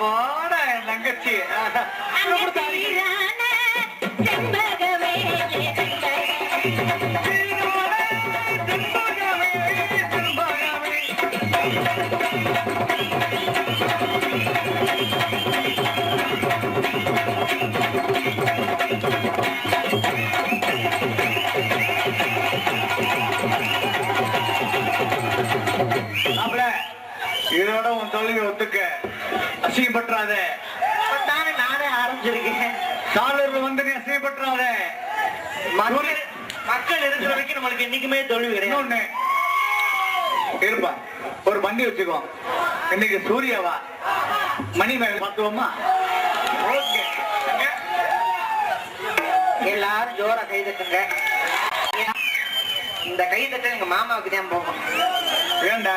என் தங்கச்சி. மாப்பிள, இதோட உன் தொழிலை ஒத்துக்க அசிங்கப்பட்டுறாத நானே ஆரம்பிச்சிருக்கேன். சாலூர்ல வந்து நீ அசிங்கப்பட்டுறாத மக்கள் இருக்கிற வரைக்கும் நம்மளுக்கு என்னைக்குமே தொழில் கிடையாது. இருப்பா ஒரு வண்டி வச்சுக்கோ இன்னைக்கு சூர்யாவா? மணி மேல பார்த்துவோமா? ஓகே. எல்லாரும் ஜோரா கை தட்டுங்க. இந்த கை தட்ட எங்க மாமாவுக்கு தான் போகும். வேண்டா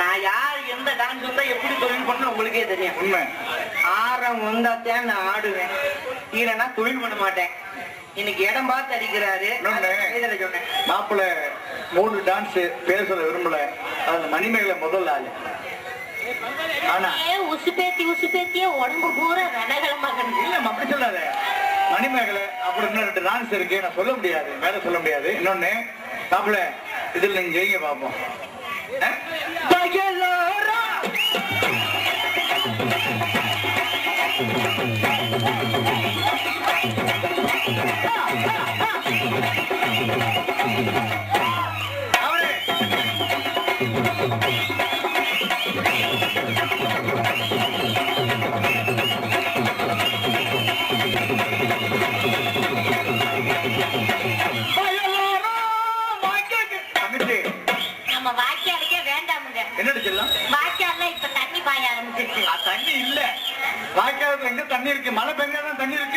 நான் யார்? எந்த டான்ஸ் வந்தா எப்படி தொழில் பண்ண உங்களுக்கே தெரியும். உண்மை. ஆரம் வந்தாத்தான் நான் ஆடுவேன். இல்லைன்னா தொழில் பண்ண மாட்டேன். இன்னைக்கு இடம் பார்த்து அடிக்கிறாரு. கைதட்ட சொன்னேன். மாப்பிள்ள மூணு டான்ஸ் பேர் சொல்ல விரும்பல. அது மணிமேகலை முதல் ஆளு. ஆனா ஏ உசுப்பேத்தி உசுப்பேத்தியே உடம்பு பூரா ரணகலமா கிடக்கு இல்ல அப்படி சொல்லாத. மணிமேகலை அப்படி இன்னும் ரெண்டு டான்ஸ் இருக்கு. நான் சொல்ல முடியாது. மேல சொல்ல முடியாது. இன்னொன்னு மாப்பிள்ள இதுல நீங்க ஜெயிங்க பார்ப்போம் ஆ? பகலோரா. வாய்க்கால் எங்க தண்ணி இருக்கு. மழை பெஞ்சாதான் தண்ணி இருக்கு.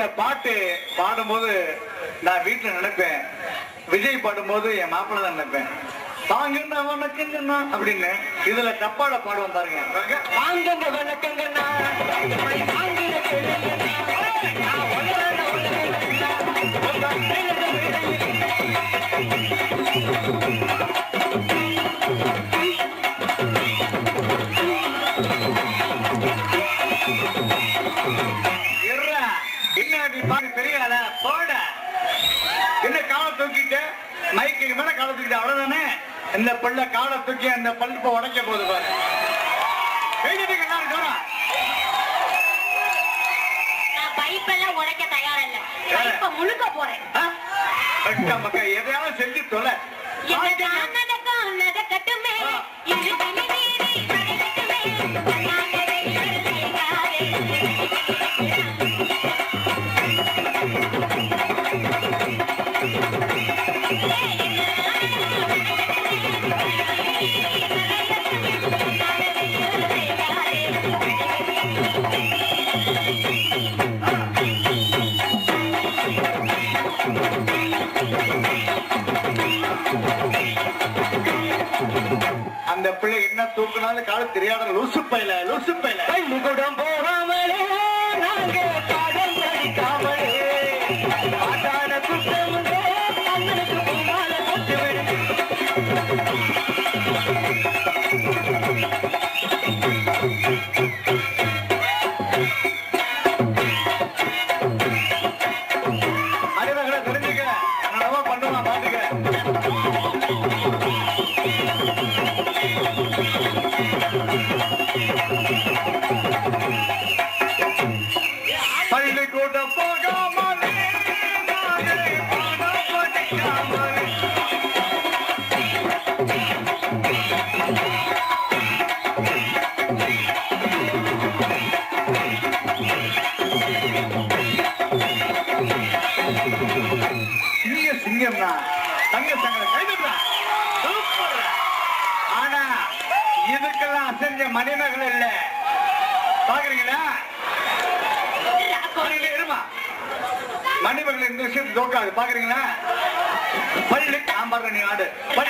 இந்த பாட்டு பாடும்போது நான் வீட்டுல நினைப்பேன். விஜய் பாடும்போது என் மாப்பிள்ள தான் நினைப்பேன். தாங்கண்ணா வணக்கங்கண்ணா அப்படின்னு இதுல தப்பாட பாடுவோம் பாருங்க. வாங்கங்க வணக்கங்கண்ணா. பாரு பெரிய ஆளா? போட. என்ன காலை தூக்கிட்ட? மைக்கு மேல காலை தூக்கிட்ட. அவ்வளவுதானே? இந்த பல்ல காலை தூக்கி அந்த பல்ப உடைக்க போகுது பாரு. கைதட்டுங்க எல்லாரும் ஜோரா. நான் பைப்பெல்லாம் உடைக்க தயாரா இல்ல பைப்ப முழுக்க போறேன். எதையாவது செஞ்சு தொலை. என்னதான் அந்த பிள்ளை என்ன தூக்குனாலும் காலம் தெரியாத லூசு பையில லூசு பையில. பள்ளிக்கூடம் போகாமலே ஜோக்காது பாக்குறீங்களா? பல்லு நான் பாருங்க நீ ஆடு. பல்லு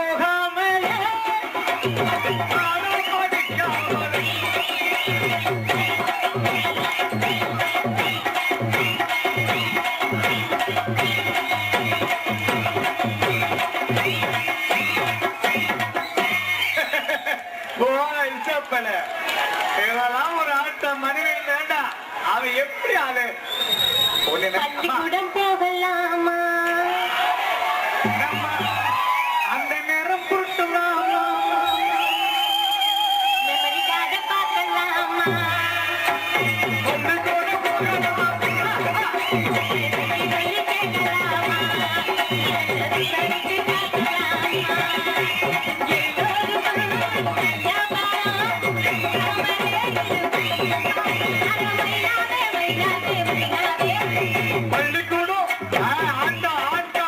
அச்சப்பல இதெல்லாம் ஒரு ஆட்ட மனிதன் வேண்டாம் அவ எப்படி ஆளு போகலாமா? அந்த நேரம் புட்டுலாமா பள்ளிக்கூடம். ஆட்டா ஆட்டா.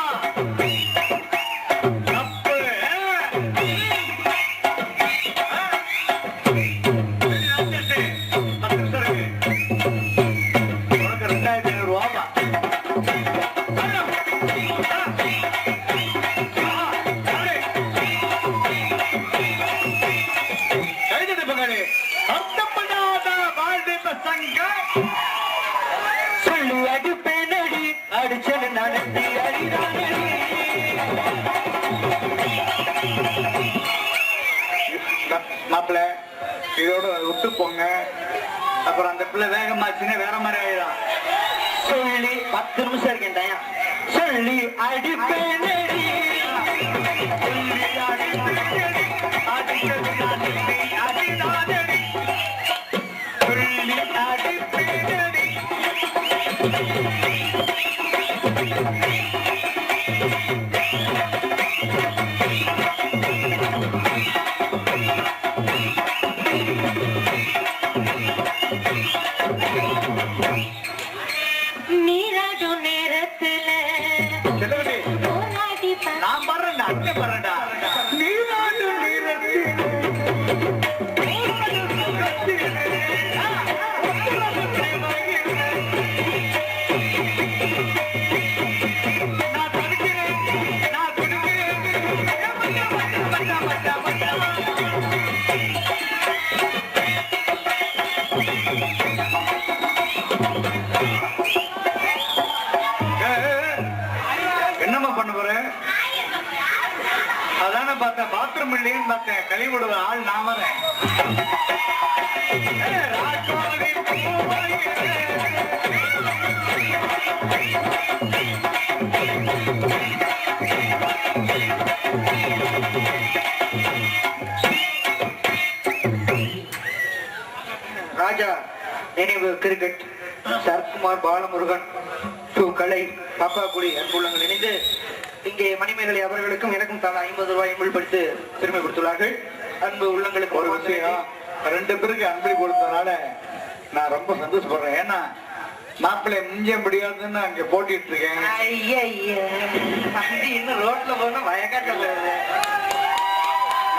பயன்பட்ட கழிவுடுவ ஆள் நான் ராஜா நினைவு கிரிக்கெட். சரத்குமார் பாலமுருகன் டு கலை பாப்பாக்குடி அன்புள்ளங்கள் இணைந்து இங்கே மணிமேகலை அவர்களுக்கும் எனக்கும் தலா ஐம்பது ரூபாய் உள்படுத்து பெருமை கொடுத்துள்ளார்கள். அன்பு உள்ளங்களுக்கு ஒரு விஷயம். ரெண்டு பேருக்கு அன்பளி கொடுத்ததுனால நான் ரொம்ப சந்தோஷப்படுறேன். ஏன்னா மாப்பிள்ளை மிஞ்ச முடியாதுன்னு அங்க போட்டிட்டு இருக்கேன். இன்னும் ரோட்ல போனா வயக்காட்டல்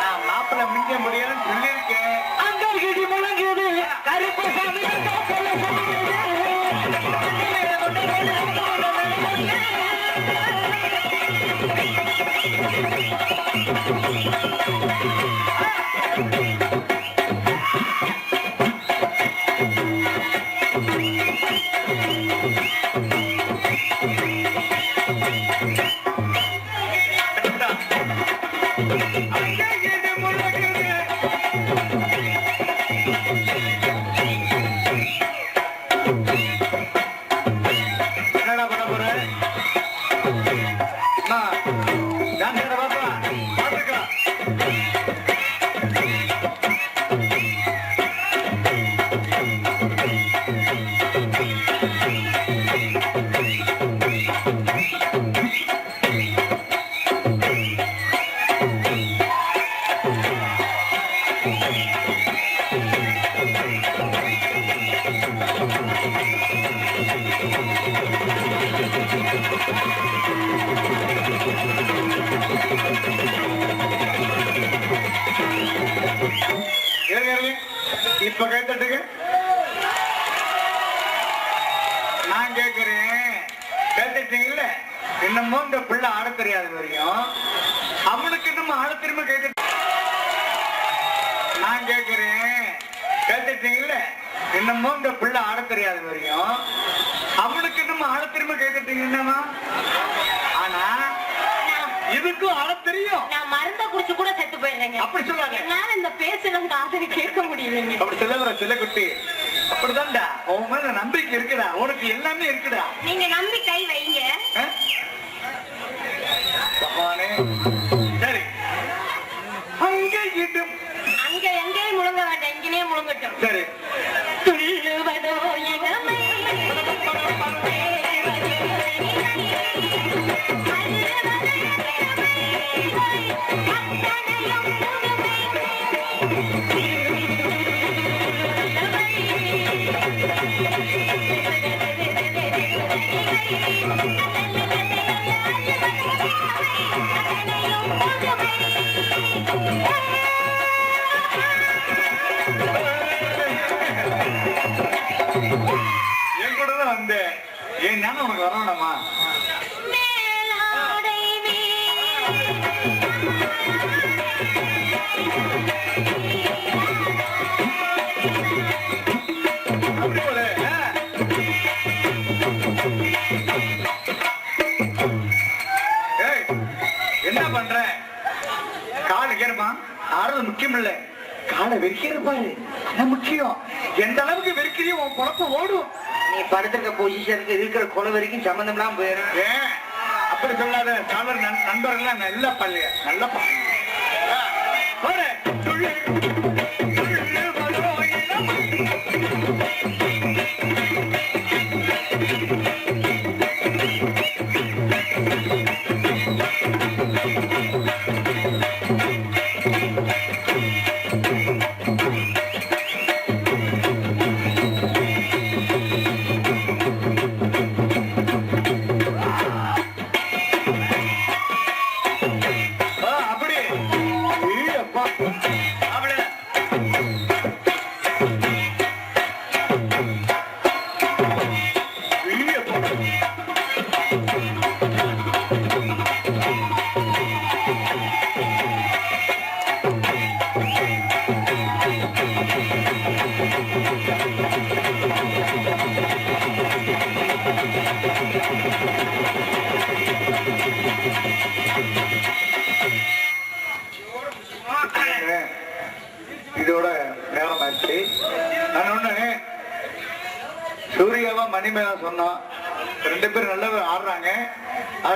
நான் மாப்பிள்ளை மிஞ்ச முடியாதுன்னு சொல்லியிருக்கேன். அங்க முழங்குது. கருப்பசாமி என்னடா இப்ப கை நான் கேக்குறேன். கை தட்டீங்கல்ல இன்னமும் இந்த பிள்ளை ஆட தெரியாத வரையும் அவனுக்கு இன்னும் ஆட திரும்ப கை தட்டு நான் கேக்குறேன் கை தட்டீங்கல்ல இன்னமும் இந்த பிள்ளை ஆட தெரியாத வரையும் அவனுக்கு இன்னும் ஆட திரும்ப கை தட்டீங்க என்னமா ஆனா இதுக்கும் ஆட தெரியும். நான் மருந்த குடிச்சு கூட செத்து போயிடுறேங்க. அப்படி சொல்லாத. என்னால இந்த பேச்செல்லாம் காதலி கேட்க முடியலைங்க. அப்படி செல்லவர செல்லக்குட்டி அப்படிதான்டா. உன் மேல நம்பிக்கை இருக்குடா. உனக்கு எல்லாமே இருக்குடா. நீங்க நம்பி என் கூட தான் வந்தேன். ஏன் ஞானம் உனக்கு வரணும்மா மேலாடை முக்கியம் இல்ல. காலை வெறிக்கிற பாரு. அதான் முக்கியம். எந்த அளவுக்கு வெறிக்கிறியோ உன் குழப்ப ஓடும். நீ படுத்துக்க பொசிஷனுக்கு இருக்கிற கொலை வரைக்கும் சம்மந்தம் எல்லாம் போயிடும் அப்படி சொல்லாத. சாலர் நண்பர்கள் நல்ல பள்ளிய? நல்ல பள்ளி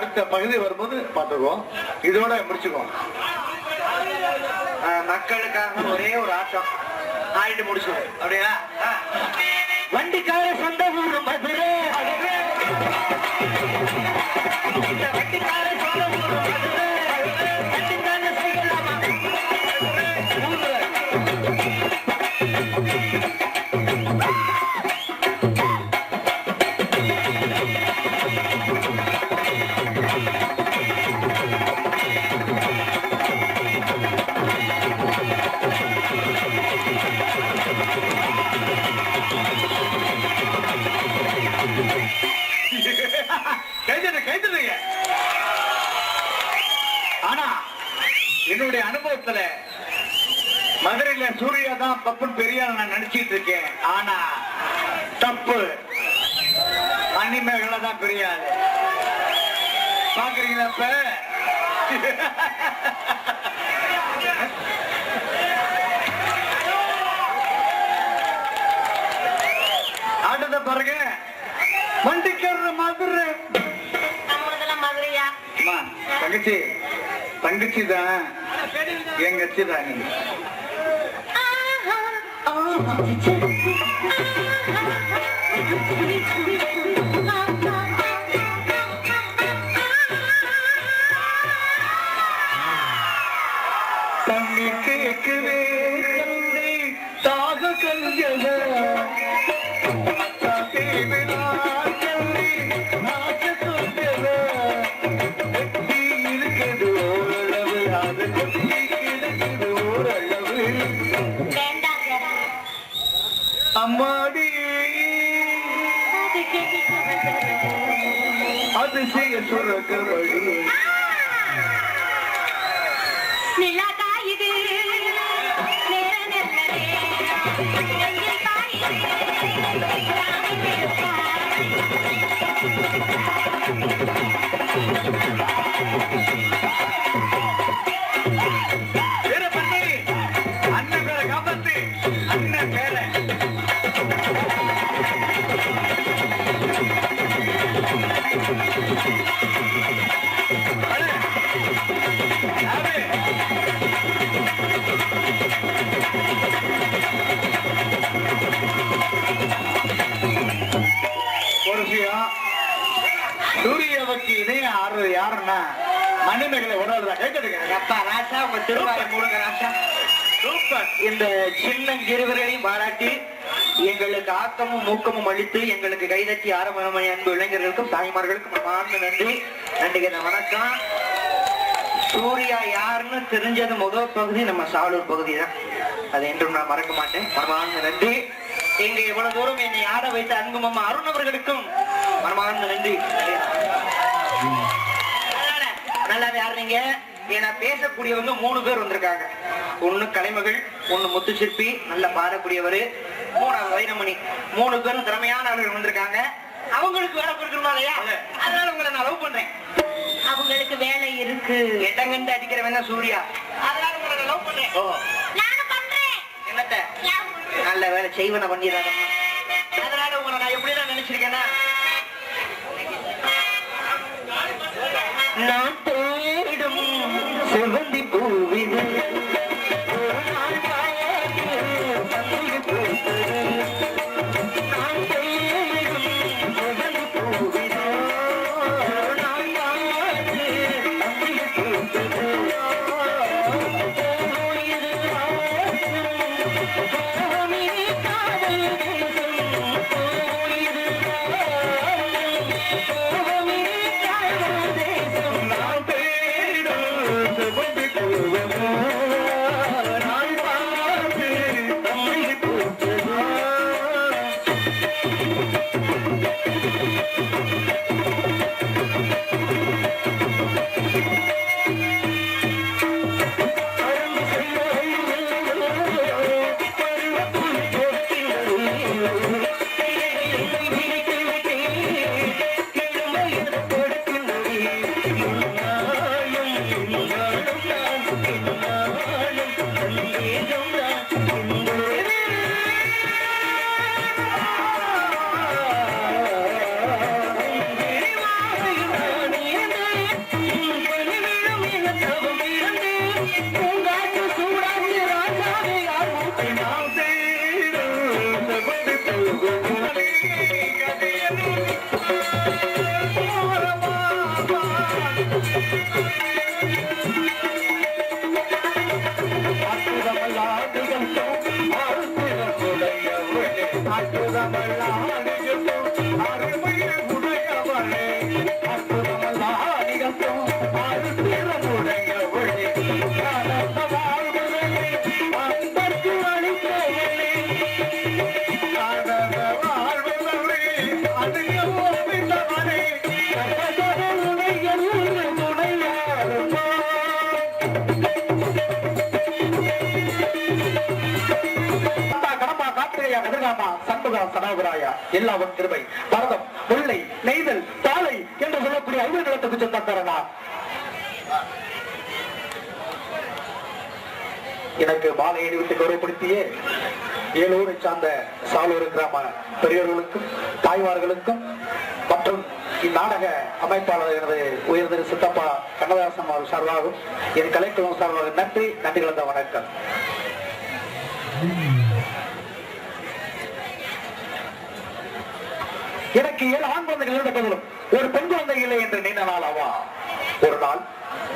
அடுத்த பகுதி வரும்போது பார்த்துக்குவோம். இதோட முடிச்சுக்குவோம். ஆஹ் மக்களுக்காக ஒரே ஒரு ஆட்டம். ஆயிட்டு முடிச்சுவோம் அப்படியா? ஆஹ் வண்டிக்கார சொந்த ஊர் மதுரை. வண்டிக்கார சூர்யா தான் பப்புன்னு பெரிய நான் நினைச்சிட்டு இருக்கேன். ஆனா தப்பு. மணிமேகலை தான் பெரிய ஆளு. பாக்குறீங்களா இப்ப? ஆட்டத்தை பாருங்க. வண்டிக்காரர் மதுரை. தங்கச்சி. தங்கச்சி தான். எங்கச்சி தான். நீ தண்ணி கேட்குவே வந்தது. அதிசய சுரக்க வழி நிலா மணிமேகலை உடல்தான் கேட்குதுங்க அப்பா ராசா உங்க திருவாயை மூடுங்க ராசா சூப்பர். இந்த சின்னங்கிருவர்களையும் பாராட்டி எங்களுக்கு ஆக்கமும் ஊக்கமும் அளித்து எங்களுக்கு கைதட்டி ஆரம்ப மணி அன்பு இளைஞர்களுக்கும் தாய்மார்களுக்கும் மனமார்ந்த நன்றி. நன்றிங்க வணக்கம். சூர்யா யாருன்னு தெரிஞ்சது முதல் பகுதி நம்ம சாலூர் பகுதி தான். அதை என்றும் நான் மறக்க மாட்டேன். மனமார்ந்த நன்றி. இங்க இவ்வளவு தூரம் என்னை ஆட வைத்த அன்பு மாமா அருண் அவர்களுக்கும் மனமார்ந்த நன்றி. நல்லாவே, நல்லாவே ஆடுறீங்க ஏன்னா பேசக்கூடியவங்க மூணு பேர் வந்திருக்காங்க. ஒண்ணு கலைமகள் ஒண்ணு முத்துச்சிற்பி நல்லா பாடக்கூடியவர். மூணாவது வைரமணி. மூணு பேரும் திறமையான ஆளுகள் வந்திருக்காங்க. அவங்களுக்கு வேலை கொடுக்கணுமா இல்லையா? அதனால உங்களை நான் லவ் பண்றேன். அவங்களுக்கு வேலை இருக்கு. எட்டங்கண்டு அடிக்கிறவன் தான் சூர்யா. அதனால உங்களை நான் லவ் பண்றேன். என்னத்த. நல்ல வேலை செய்வன பண்ணிடுறாங்க. அதனால உங்களை நான் எப்படி நான் நினைச்சிருக்கேன்னா நான் செவந்தி Thank you. சண்முகா சனாபராயா எல்லாவும் திருமை பரதம் முல்லை நெய்தல் தாலை என்று சொல்லக்கூடிய ஐந்து நிலத்துக்கு சொந்தக்காரனா? எனக்கு மாலை அணிவித்து கௌரவப்படுத்தியே ஏலூரை சார்ந்த சாலூர் கிராம பெரியவர்களுக்கும் தாய்மார்களுக்கும் மற்றும் இந்நாடக அமைப்பாளர் எனது உயர்ந்த சித்தப்பா கண்ணதாசன் அவர்கள் சார்பாகவும் என் கலைக்குழு சார்பாக நன்றி நன்றி கலந்த வணக்கம். எனக்கு ஏழு ஆண் குழந்தைகள் இருந்த ஒரு பெண் குழந்தை இல்லை என்று நீண்ட நாள் ஆவா? ஒரு நாள்.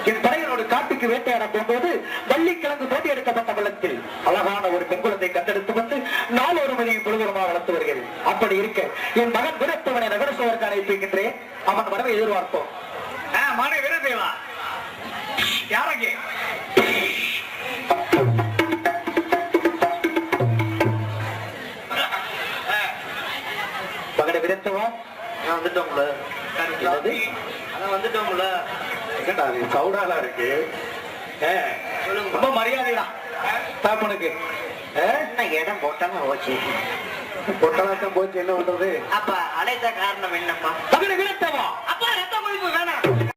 என் படைகளோடு காட்டுக்கு வேட்டையாட போகும்போது வள்ளிக்கிழங்கு தோண்டி எடுக்கப்பட்ட வெள்ளத்தில் அழகான ஒரு பெண் குழந்தை கண்டெடுத்து வந்து நாலொரு மணியை பொழுதுமாக வளர்த்து வருகிறேன் அப்படி இருக்க என் மகன் விரத்தவனை நகர சோதற்கு அனுப்பிக்கின்றேன் அவன் வரவை எதிர்பார்ப்போம். என்னது? அதான் வந்துட்டோம்ல என்னடா அது சவுடாலா இருக்கு? ரொம்ப மரியாதைடா. தாப்பனுக்கு என்ன இடம் போட்டாம போச்சு பொட்டலாட்டம் போச்சு என்ன பண்றது? அப்ப அழைத்த காரணம் என்னப்பா? மகனை விரத்தவா அப்பா ரத்த கொழுப்பு வேணாம்.